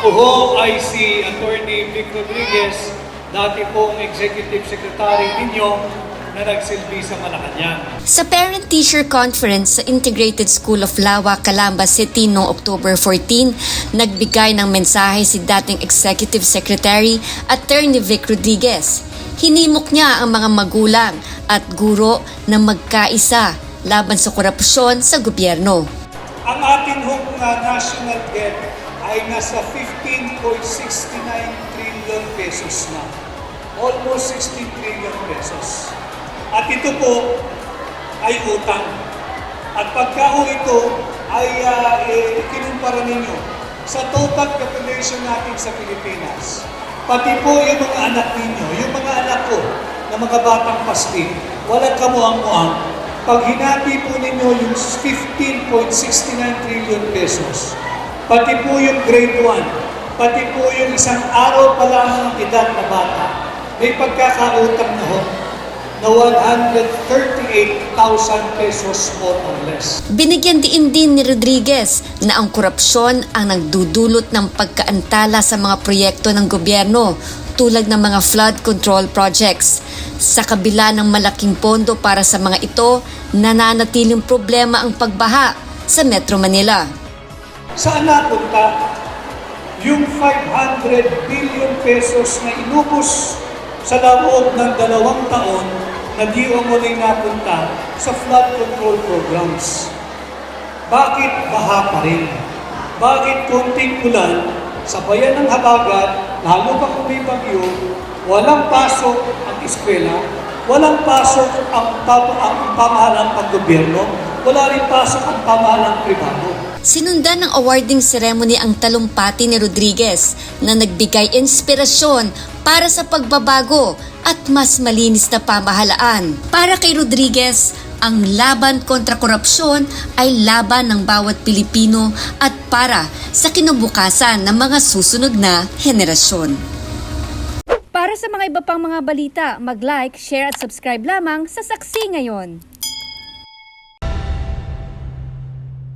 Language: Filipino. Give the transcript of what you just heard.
Ako ho ay si Attorney Vic Rodriguez, dati pong Executive Secretary ninyo na nagsilbi sa Malacanang. Sa parent-teacher conference sa Integrated School of Lawa, Calamba City noong October 14, nagbigay ng mensahe si dating Executive Secretary Attorney Vic Rodriguez. Hinimok niya ang mga magulang at guro na magkaisa laban sa korupsyon sa gobyerno. Ang ating hong uh, national debt ay nasa 15.69 trillion pesos na. Almost 16 trillion pesos. At ito po ay utang. At pagka ho ito ay uh, eh, kinumpara ninyo sa total population natin sa Pilipinas, pati po yung mga anak ninyo, yung mga anak ko na mga batang pastig, walang kamuang-muang, pag hinati po ninyo yung 15.69 trillion pesos, pati po yung grade 1, pati po yung isang araw pa lang ng edad na bata, may pagkakautang na ho na 138,000 pesos more or less. Binigyan diin din ni Rodriguez na ang korupsyon ang nagdudulot ng pagkaantala sa mga proyekto ng gobyerno tulad ng mga flood control projects. Sa kabila ng malaking pondo para sa mga ito, nananatiling problema ang pagbaha sa Metro Manila. Saan napunta yung 500 billion pesos na inubos sa loob ng dalawang taon na di umuling napunta sa flood control programs? Bakit baha pa rin? Bakit konting ulan sa bayan ng Habagat, lalo pa kung may bagyo, walang pasok ang eskwela, walang pasok ang, pam- ang pamahalang paggobyerno, wala rin pasok ang pamahalang pribado. Sinundan ng awarding ceremony ang talumpati ni Rodriguez na nagbigay inspirasyon para sa pagbabago at mas malinis na pamahalaan. Para kay Rodriguez, ang laban kontra korupsyon ay laban ng bawat Pilipino at para sa kinabukasan ng mga susunod na henerasyon. Para sa mga iba pang mga balita, mag-like, share at subscribe lamang sa Saksi Ngayon.